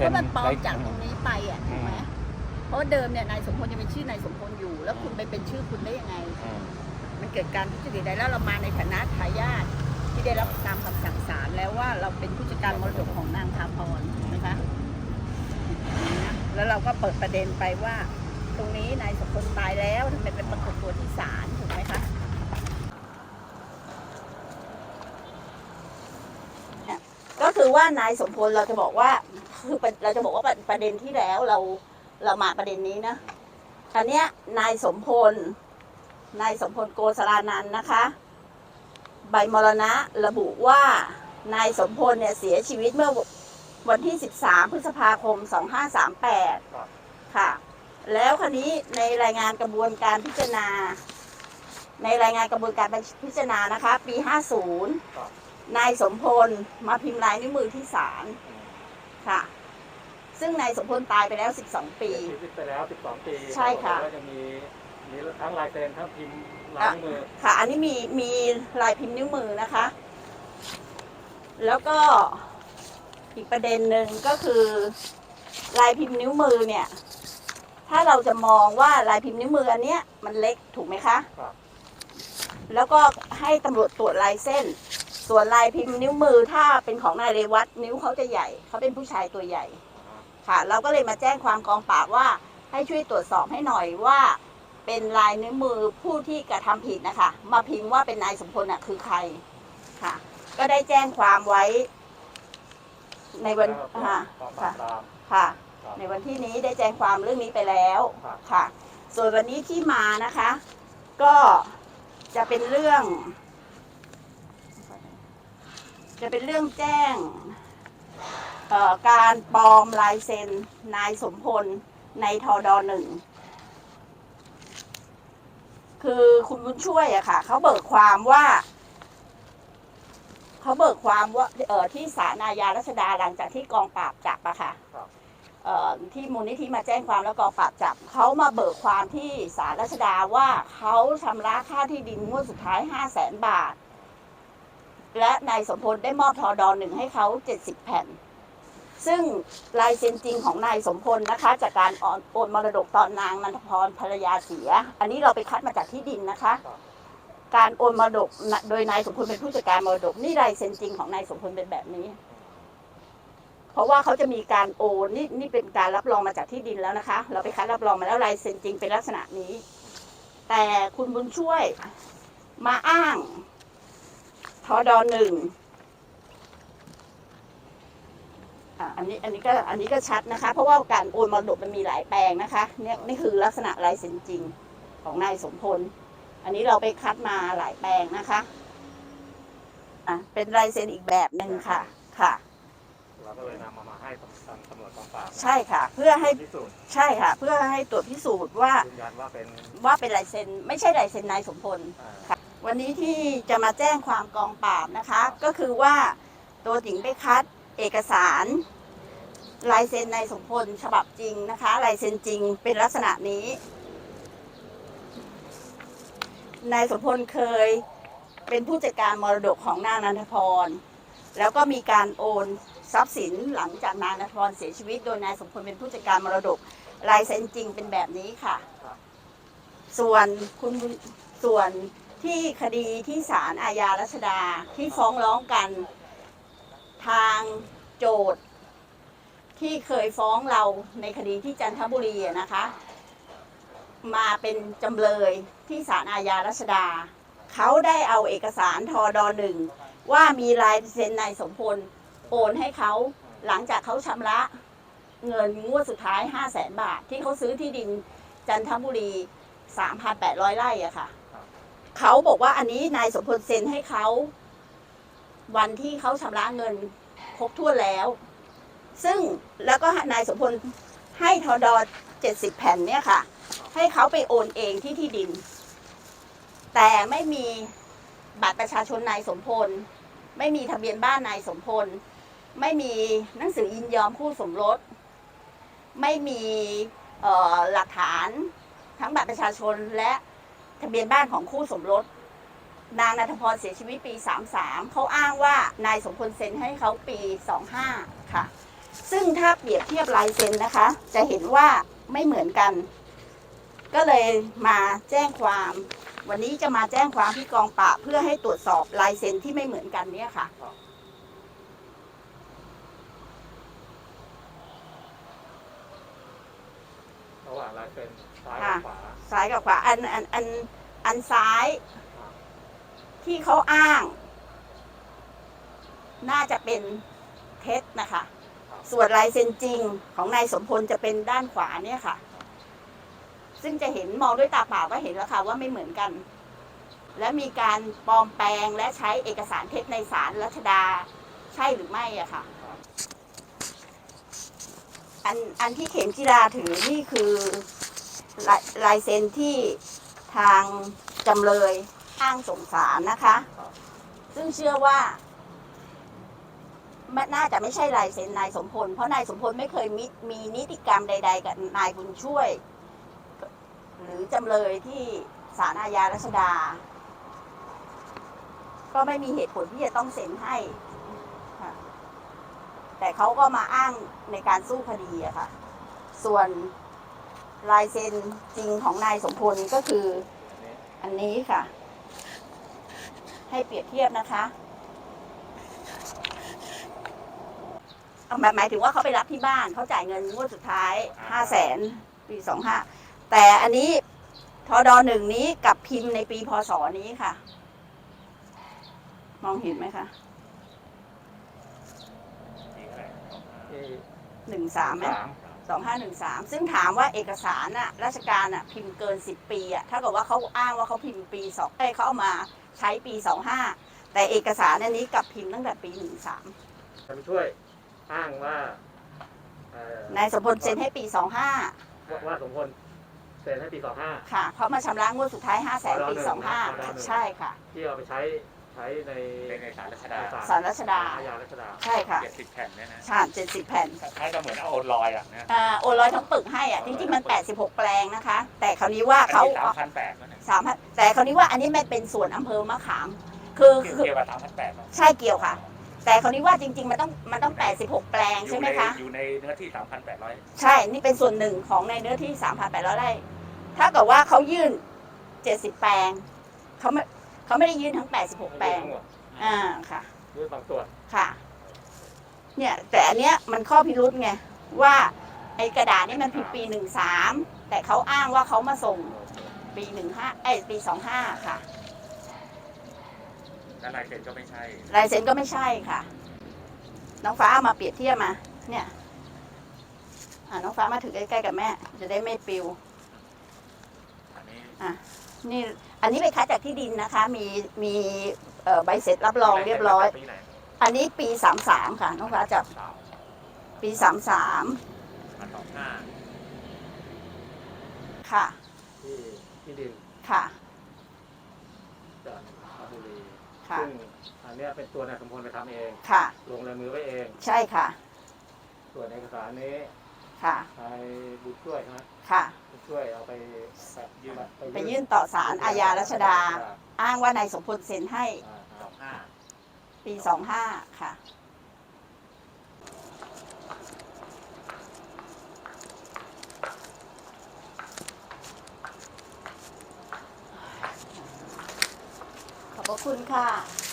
ซ็เพนราะมันปลอมได้จากตรงนี้ไปอะถูกไหมอืมเพราะว่าเดิมเนี่ยนายสมพลยังเป็นชื่อนายสมพลอยู่ แล้วคุณไปเป็นชื่อคุณได้ยังไง อืมมันเกิดการทุจริตใดแล้วเรามาในฐานะทายาทที่ได้รับตามคำสั่งศาลแล้วว่าเราเป็นผู้จัดการมรดกของนางทาพรนะคะนะแล้วเราก็เปิดประเด็นไปว่า ตรงนี้นายสมพลตายแล้วทำไมเป็นปรากฏตัวที่ศาลถูกไหมคะเนี่ยก็คือว่านายสมพลเราจะบอกว่า คือเราจะบอกว่าประเด็นที่แล้วเราเรามาประเด็นนี้นะอันเนี้ยนายสมพล นายสมพลโกสรานันท์นะคะ ใบมรณะระบุว่านายสมพลเนี่ยเสียชีวิตเมื่อวันที่ 13 พฤษภาคม 2538 ค่ะ แล้วคราวนี้ในรายงานกระบวนการพิจารณา ในรายงานกระบวนการพิจารณานะคะ ปี 50 นายสมพลมาพิมพ์ลายนิ้วมือที่ศาลค่ะ ซึ่งนายสมพลตายไปแล้ว 12 ปี เสียชีวิตไปแล้ว 12 ปีใช่ค่ะ แล้วก็จะมีมีทั้งลายเซ็นทั้งพิมพ์ลายนิ้วมือค่ะ อันนี้มีมีลายพิมพ์นิ้วมือนะคะ แล้วก็อีกประเด็นหนึ่งก็คือ ลายพิมพ์นิ้วมือเนี่ย ถ้าเราจะมองว่าลายพิมพ์นิ้วมืออันเนี้ยมันเล็กถูกไหมคะ ครับแล้วก็ให้ตำรวจตรวจลายเส้น ส่วนลายพิมพ์นิ้วมือถ้าเป็นของนายเรวัตนิ้วเขาจะใหญ่ เขาเป็นผู้ชายตัวใหญ่ ค่ะ เราก็เลยมาแจ้งความกองปราบว่า ให้ช่วยตรวจสอบให้หน่อยว่า เป็นลายนิ้วมือผู้ที่กระทำผิดนะคะ มาพิมพ์ว่าเป็นนายสมพลน่ะคือใครค่ะ ก็ได้แจ้งความไว้ ในวันค่ะค่ะค่ะ ในวันที่นี้ได้แจ้งความเรื่องนี้ไปแล้วค่ะ ส่วนวันนี้ที่มานะคะ ก็จะเป็นเรื่อง จะเป็นเรื่องแจ้ง การปลอมลายเซ็นนายสมพลในทอดอหนึ่งคือคุณบุญช่วยอะค่ะเขาเบิกความว่าเขาเบิกความว่าเออที่ศาลอาญารัชดาหลังจากที่กองปราบจับอะค่ะเอ่อที่มูลนิธิมาแจ้งความแล้วกองปราบจับเขามาเบิกความที่ศาลรัชดาว่าเขาชำระค่าที่ดินงวดสุดท้ายห้าแสนบาท และนายสมพลได้มอบทอดอหนึ่งให้เขาเจ็ดสิบแผ่น ซึ่งลายเซ็นจริงของนายสมพลนะคะ จากการโอนอนมรดกตอนนางนันทพรภรรยาเสีย อันนี้เราไปคัดมาจากที่ดินนะคะ การโอนมรดกโดยนายสมพลเป็นผู้จัดการมรดกนี่ลายเซ็นจริงของนายสมพลเป็นแบบนี้ เพราะว่าเขาจะมีการโอนนี่นี่เป็นการรับรองมาจากที่ดินแล้วนะคะ เราไปคัดรับรองมาแล้วลายเซ็นจริงเป็นลักษณะนี้ แต่คุณบุญช่วยมาอ้างทอดอหนึ่ง อะอันนี้อันนี้ก็อันนี้ก็ชัดนะคะ เพราะว่าการโอนมรดกมันมีหลายแปลงนะคะเนี่ยนี่คือลักษณะลายเซ็นจริงของนายสมพล อันนี้เราไปคัดมาหลายแปลงนะคะอะเป็นลายเซ็นอีกแบบหนึ่งค่ะค่ะ เราก็เลยนำมามาให้ทางตำรวจกองปราบใช่ค่ะ เพื่อให้พิสูจน์ใช่ค่ะ เพื่อให้ตรวจพิสูจน์ว่ายืนยันว่าเป็นว่าเป็นลายเซ็นไม่ใช่ลายเซ็นนายสมพล อ่าค่ะวันนี้ที่จะมาแจ้งความกองปราบนะคะ ก็คือว่าตัวถิงไปคัด เอกสารลายเซ็นนายสมพลฉบับจริงนะคะลายเซ็นจริงเป็นลักษณะนี้นายสมพลเคยเป็นผู้จัดการมรดกของนางนันทพร แล้วก็มีการโอนทรัพย์สินหลังจากนางนันทพรเสียชีวิต โดยนายสมพลเป็นผู้จัดการมรดกลายเซ็นจริงเป็นแบบนี้ค่ะ ส่วนคุณส่วนที่คดีที่ศาลอาญารัชดาที่ฟ้องร้องกัน ทางโจทย์ที่เคยฟ้องเราในคดีที่จันทบุรีนะคะ มาเป็นจำเลยที่ศาลอาญารัชดา เขาได้เอาเอกสารทอดอหนึ่งว่ามีลายเซ็นนายสมพลโอนให้เขาหลังจากเขาชำระเงินงวดสุดท้าย5 0 0แสนบาท ที่เขาซื้อที่ดินจันทบุรี 3,800ไร่อะค่ะ เขาบอกว่าอันนี้นายสมพลเซ็นให้เขา วันที่เขาชำระเงินครบถ้วนแล้ว ซึ่งแล้วก็นายสมพลให้ทอดอ70แผ่นเนี่ยค่ะ ให้เขาไปโอนเองที่ที่ดิน แต่ไม่มีบัตรประชาชนนายสมพล ไม่มีทะเบียนบ้านนายสมพล ไม่มีหนังสือยินยอมคู่สมรส ไม่มีหลักฐานทั้งบัตรประชาชนและทะเบียนบ้านของคู่สมรส นางนันทพรเสียชีวิตปี 33 เขาอ้างว่านายสมพลเซ็นให้เขาปี 25 ค่ะ ซึ่งถ้าเปรียบเทียบลายเซ็นนะคะ จะเห็นว่าไม่เหมือนกัน ก็เลยมาแจ้งความ วันนี้จะมาแจ้งความที่กองปราบเพื่อให้ตรวจสอบลายเซ็นที่ไม่เหมือนกันเนี่ยค่ะ ระหว่างลายเซ็นซ้ายค่ะกับขวา ซ้ายกับขวาอันอันอันอันซ้าย ที่เขาอ้าง น่าจะเป็นเท็จนะคะ ส่วนลายเซ็นจริงของนายสมพลจะเป็นด้านขวาเนี่ยค่ะ ซึ่งจะเห็นมองด้วยตาเปล่าก็เห็นแล้วค่ะว่าไม่เหมือนกัน และมีการปลอมแปลงและใช้เอกสารเท็จในศาลรัชดาใช่หรือไม่อะค่ะ อันอันที่เข็มจิราถือนี่คือลายลายเซ็นที่ทางจำเลย อ้างสงสารนะคะ ซึ่งเชื่อว่ามันน่าจะไม่ใช่ลายเซ็นนายสมพล เพราะนายสมพลไม่เคยมีมีนิติกรรมใด ๆ กับนายบุญช่วย หรือจำเลยที่ศาลอาญารัชดา ก็ไม่มีเหตุผลที่จะต้องเซ็นให้แต่เขาก็มาอ้างในการสู้คดีอะค่ะ ส่วนลายเซ็นจริงของนายสมพลก็คืออันนี้ค่ะ ให้เปรียบเทียบนะคะหมายถึงว่าเขาไปรับที่บ้านเขาจ่ายเงินงวดสุดท้ายห้าแสนปีสองห้าแต่อันนี้ทอดอหนึ่งนี้กับพิมพ์ในปีพศนี้ค่ะ มองเห็นไหมคะหนึ่งสามไหมสองห้าหนึ่งสามซึ่งถามว่าเอกสารน่ะราชการน่ะพิมพ์เกินสิบปีอะถ้าเกิดว่าเขาอ้างว่าเขาพิมพ์ปีสองเอ้เขาเอามา ใช้ปีสองห้าแต่เอกสารอันนี้กลับพิมพ์ตั้งแต่ปีหนึ่งสามจะไปช่วยอ้างว่าเอ่อนายสมพลเซ็นให้ปีสองห้าว่าว่าสมพลเซ็นให้ปีสองห้า ค่ะ เพราะมาชำระงวดสุดท้ายห้าแสนปีรอหนึ่งสองห้านะรอหนึ่งใช่ค่ะ ที่เอาไปใช้ใช้ในในศาลรัชดาสารรัชดา อาญารัชดาใช่ค่ะเจ็ดสิบแผ่นเนี่ยนะใช่เจ็ดสิบแผ่นคล้ายๆกับเหมือนเอาโอนลอยอะนะอ่าโอนร้อยทั้งปึกให้อะจริงๆมันแปดสิบหกแปลงนะคะ แต่คราวนี้ว่าเขาสามพันแปดแล้วเนี่ยสามพันแต่คราวนี้ว่าอันนี้ไม่เป็นส่วนอำเภอมะขาม คือคือเกี่ยวกับสามพันแปดใช่เกี่ยวค่ะ แต่คราวนี้ว่าจริง ๆ มันต้องมันต้อง 86 แปลงใช่ไหมคะอยู่ในเนื้อที่สามพันแปดร้อยใช่นี่เป็นส่วนหนึ่งของในเนื้อที่ 3,800ไร่ถ้าเกิดว่าเขายื่น 70 แปลงเขาไม่ เขาไม่ได้ยื่นทั้ง 86 แปลงทั้งหมดอ่า ค่ะ ด้วยบางส่วนค่ะ เนี่ย แต่อันเนี้ยมันข้อพิรุษไง ว่าไอ้กระดาษนี่มันผิดปี 13 แต่เขาอ้างว่าเขามาส่งปี 15 เอ้ยปี 25 ค่ะ แล้วลายเซ็นก็ไม่ใช่ ลายเซ็นก็ไม่ใช่ค่ะ น้องฟ้าเอามาเปรียบเทียบมา เนี่ย อ่าน้องฟ้ามาถือใกล้ๆกับแม่ จะได้ไม่ปลิว อันนี้นี่ อันนี้ไปคัดจากที่ดินนะคะ มีมีเอ่อใบเสร็จรับรองเรียบร้อย ปีไหนอันนี้ปีสามสามค่ะน้องฟ้าจับสามปีสามสามพันสองห้าค่ะ ที่ที่ดินค่ะจากราชบุรีค่ะ ซึ่งอันเนี้ยเป็นตัวนายสมพลไปทำเอง ค่ะ ลงลายมือไว้เอง ใช่ค่ะ ส่วนเอกสารนี้ค่ะ นายบุญช่วยใช่ไหมค่ะบุญ ช่วยเอาไปแปะยื่นไปยื่นต่อศาลอาญารัชดา อ้างว่านายสมพลเซ็นให้อ่าสองห้าปีสองห้าค่ะขอบพระคุณค่ะ